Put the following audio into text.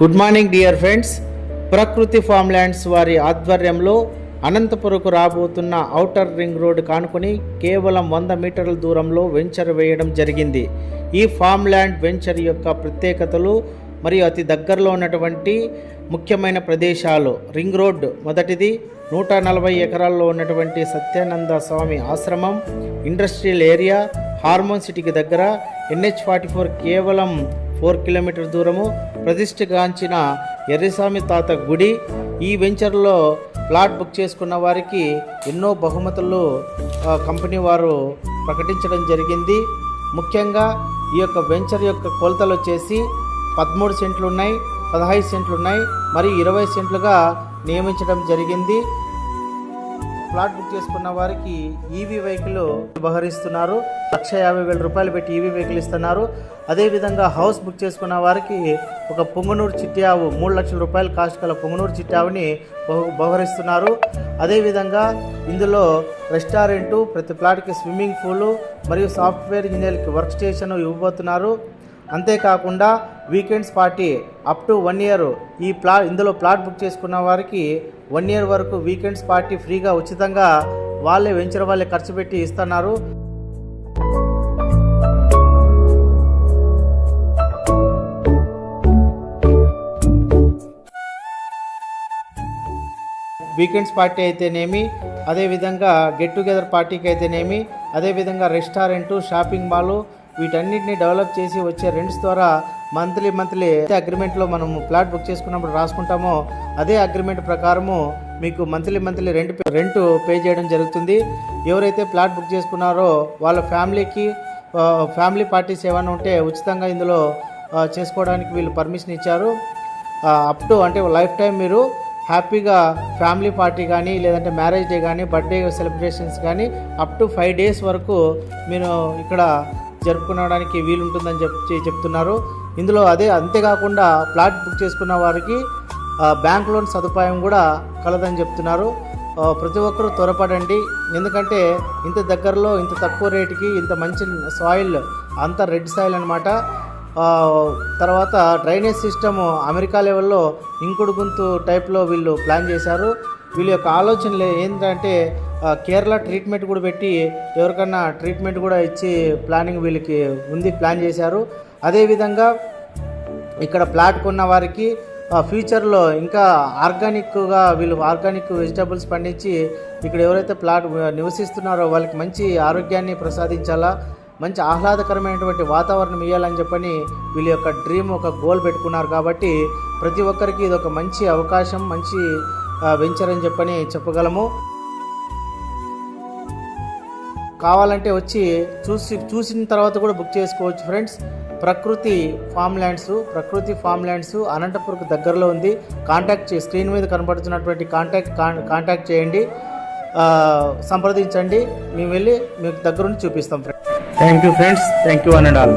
Good morning dear friends Prakruthi farm lands వారి ఆధ్వర్యంలో అనంతపురకు రాబోతున్న ఔటర్ రింగ్ రోడ్ కానుకొని కేవలం వంద మీటర్ల దూరంలో వెంచర్ వేయడం జరిగింది. ఈ ఫామ్ ల్యాండ్ వెంచర్ యొక్క ప్రత్యేకతలు మరియు అతి దగ్గరలో ఉన్నటువంటి ముఖ్యమైన ప్రదేశాలు. రింగ్ రోడ్ మొదటిది నూట నలభై ఎకరాల్లో ఉన్నటువంటి సత్యానంద స్వామి ఆశ్రమం ఇండస్ట్రియల్ ఏరియా హార్మోన్ సిటీకి దగ్గర ఎన్హెచ్ ఫార్టీ ఫోర్ కేవలం ఫోర్ కిలోమీటర్ దూరము ప్రతిష్ఠగాంచిన ఎర్రస్వామి తాత గుడి. ఈ వెంచర్లో ప్లాట్ బుక్ చేసుకున్న వారికి ఎన్నో బహుమతులు కంపెనీ వారు ప్రకటించడం జరిగింది. ముఖ్యంగా ఈ యొక్క వెంచర్ యొక్క కొలతలు వచ్చేసి పదమూడు సెంట్లు ఉన్నాయి పదహైదు సెంట్లు ఉన్నాయి మరియు ఇరవై సెంట్లుగా నియమించడం జరిగింది. ప్లాట్ బుక్ చేసుకున్న వారికి ఈవీ వెహికల్ బహరిస్తున్నారు లక్ష యాభై వేల రూపాయలు పెట్టి ఈవీ వెహికల్ ఇస్తున్నారు. అదేవిధంగా హౌస్ బుక్ చేసుకున్న వారికి ఒక పొంగనూరు చిట్టావు మూడు లక్షల రూపాయల కాస్ట్ గల పొంగనూరు చిట్టావుని బహు బహరిస్తున్నారు అదేవిధంగా ఇందులో రెస్టారెంటు ప్రతి ప్లాట్కి స్విమ్మింగ్ పూలు మరియు సాఫ్ట్వేర్ ఇంజనీర్కి వర్క్ స్టేషన్ ఇవ్వబోతున్నారు. అంతేకాకుండా weekends party up to one year ఈ ప్లా ఇందులో ప్లాట్ బుక్ చేసుకున్న వారికి వన్ ఇయర్ వరకు వీకెండ్స్ పార్టీ ఫ్రీగా ఉచితంగా వాళ్ళే వెంచర్ వాళ్ళే ఖర్చు పెట్టి ఇస్తున్నారు. వీకెండ్స్ పార్టీ అయితేనేమి అదేవిధంగా గెట్ టుగెదర్ పార్టీకి అయితేనేమి అదేవిధంగా రెస్టారెంటు షాపింగ్ మాల్ వీటన్నిటిని డెవలప్ చేసి వచ్చే రెంట్స్ ద్వారా మంత్లీ మంత్లీ అగ్రిమెంట్లో మనం ప్లాట్ బుక్ చేసుకున్నప్పుడు రాసుకుంటామో అదే అగ్రిమెంట్ ప్రకారము మీకు monthly monthly rent rent pay చేయడం జరుగుతుంది. ఎవరైతే ప్లాట్ బుక్ చేసుకున్నారో వాళ్ళ ఫ్యామిలీకి ఫ్యామిలీ పార్టీస్ ఏమైనా ఉంటే ఉచితంగా ఇందులో చేసుకోవడానికి వీళ్ళు పర్మిషన్ ఇచ్చారు. అప్ టు అంటే లైఫ్ టైం మీరు హ్యాపీగా ఫ్యామిలీ పార్టీ కానీ లేదంటే మ్యారేజ్ డే కానీ బర్త్డే సెలబ్రేషన్స్ కానీ అప్ టు ఫైవ్ డేస్ వరకు మీరు ఇక్కడ జరుపుకోవడానికి వీలుంటుందని చెప్పి చెప్తున్నారు. ఇందులో అదే అంతేకాకుండా ప్లాట్ బుక్ చేసుకున్న వారికి బ్యాంక్ లోన్ సదుపాయం కూడా కలదని చెప్తున్నారు. ప్రతి ఒక్కరూ త్వరపడండి. ఎందుకంటే ఇంత దగ్గరలో ఇంత తక్కువ రేటుకి ఇంత మంచి సాయిల్ అంత రెడ్ సాయిల్ అనమాట తర్వాత డ్రైనేజ్ సిస్టమ్ అమెరికా లెవెల్లో ఇంకుడు గుంతు టైప్లో వీళ్ళు ప్లాన్ చేశారు. వీళ్ళ యొక్క ఆలోచనలు ఏంటంటే కేరళ ట్రీట్మెంట్ కూడా పెట్టి ఎవరికన్నా ట్రీట్మెంట్ కూడా ఇచ్చి ప్లానింగ్ వీళ్ళకి ఉంది ప్లాన్ చేశారు. అదేవిధంగా ఇక్కడ ప్లాట్ కొన్న వారికి ఫ్యూచర్లో ఇంకా ఆర్గానిక్గా వీళ్ళు ఆర్గానిక్ వెజిటబుల్స్ పండించి ఇక్కడ ఎవరైతే ప్లాట్ నివసిస్తున్నారో వాళ్ళకి మంచి ఆరోగ్యాన్ని ప్రసాదించాలా మంచి ఆహ్లాదకరమైనటువంటి వాతావరణం ఇవ్వాలని చెప్పని వీళ్ళ యొక్క డ్రీమ్ ఒక గోల్ పెట్టుకున్నారు కాబట్టి ప్రతి ఒక్కరికి ఇది ఒక మంచి అవకాశం మంచి వెంచర్ అని చెప్పని చెప్పగలము. కావాలంటే వచ్చి చూసి చూసిన తర్వాత కూడా బుక్ చేసుకోవచ్చు friends. Prakruthi farm lands Prakruthi farm lands అనంతపురకు దగ్గరలో ఉంది. కాంటాక్ట్ చే స్క్రీన్ మీద కనబడుతున్నటువంటి కాంటాక్ట్ కాంటాక్ట్ చేయండి. సంప్రదించండి. మేము వెళ్ళి మీకు దగ్గరుండి చూపిస్తాం friends thank you friends thank you one and all